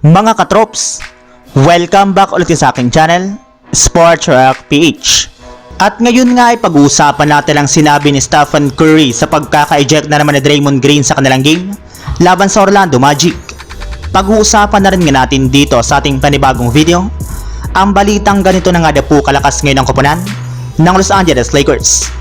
Mga katrops, welcome back ulit sa aking channel, Sports Rock PH. At ngayon nga ay pag-uusapan natin ang sinabi ni Stephen Curry sa pagkaka-eject na naman ni Draymond Green sa kanilang game laban sa Orlando Magic. Pag-uusapan na rin nga natin dito sa ating panibagong video ang balitang ganito na nga na po kalakas ngayon ang koponan ng Los Angeles Lakers.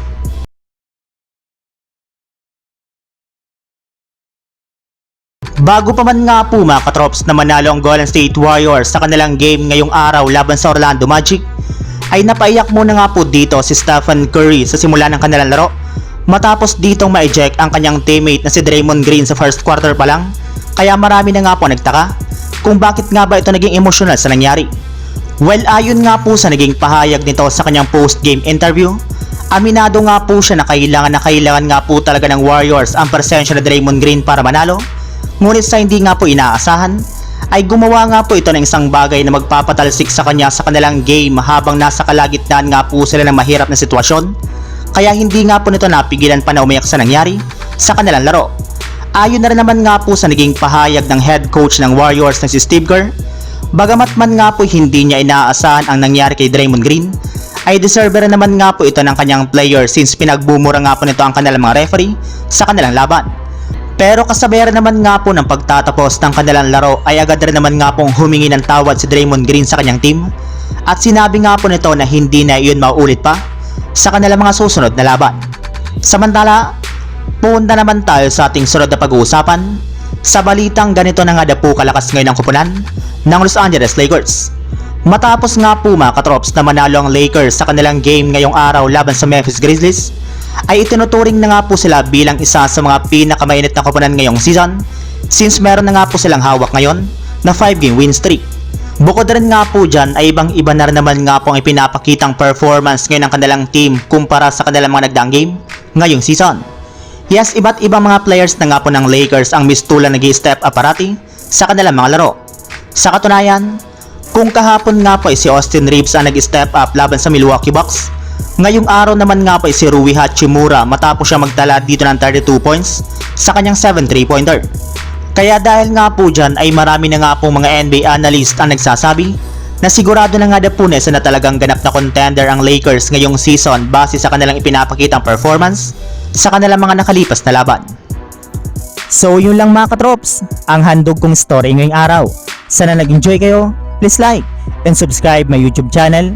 Bago pa man nga po mga katrops na manalo ang Golden State Warriors sa kanilang game ngayong araw laban sa Orlando Magic, ay napaiyak muna nga po dito si Stephen Curry sa simula ng kanilang laro matapos ditong ma-eject ang kanyang teammate na si Draymond Green sa first quarter pa lang kaya marami na nga po nagtaka kung bakit nga ba ito naging emotional sa nangyari. Well ayon nga po sa naging pahayag nito sa kanyang post-game interview, aminado nga po siya na kailangan na kailangan nga po talaga ng Warriors ang presensya ni Draymond Green para manalo Ngunit sa hindi nga po inaasahan, ay gumawa nga po ito ng isang bagay na magpapatalsik sa kanya sa kanilang game habang nasa kalagitnaan nga po sila ng mahirap na sitwasyon. Kaya hindi nga po nito napigilan pa na umiyak sa nangyari sa kanilang laro. Ayon na rin naman nga po sa naging pahayag ng head coach ng Warriors na si Steve Kerr, bagamat man nga po hindi niya inaasahan ang nangyari kay Draymond Green, ay deserve rin naman nga po ito ng kanyang player since pinagbumura nga po nito ang kanilang mga referee sa kanilang laban. Pero kasabayan naman nga po ng pagtatapos ng kanilang laro ay agad rin naman nga pong humingi ng tawad si Draymond Green sa kanyang team at sinabi nga po nito na hindi na iyon mauulit pa sa kanilang mga susunod na laban. Samantala, punta naman tayo sa ating sunod na pag-uusapan sa balitang ganito na nga na po kalakas ngayon ang kupunan ng Los Angeles Lakers. Matapos nga po mga katrops na manalo ang Lakers sa kanilang game ngayong araw laban sa Memphis Grizzlies, ay itinuturing na nga po sila bilang isa sa mga pinakamainit na koponan ngayong season since meron na nga po silang hawak ngayon na 5 game win streak. Bukod rin nga po dyan ay ibang iba na naman nga po ang ipinapakitang performance ngayon ng kanilang team kumpara sa kanilang mga nagdaang game ngayong season. Yes, iba't ibang mga players na nga po ng Lakers ang mistulan nag step up parati sa kanilang mga laro. Sa katunayan, kung kahapon nga po ay si Austin Reeves ang nag-step up laban sa Milwaukee Bucks, Ngayong araw naman nga po si Rui Hachimura matapos siya magtala dito ng 32 points sa kanyang 7 3-pointer. Kaya dahil nga po dyan ay marami na nga po mga NBA analyst ang nagsasabi na sigurado na nga Dapunes na talagang ganap na contender ang Lakers ngayong season base sa kanilang ipinapakitang performance sa kanilang mga nakalipas na laban. So yun lang mga katrops, ang handog kong story ngayong araw. Sana nag-enjoy kayo, please like and subscribe my YouTube channel,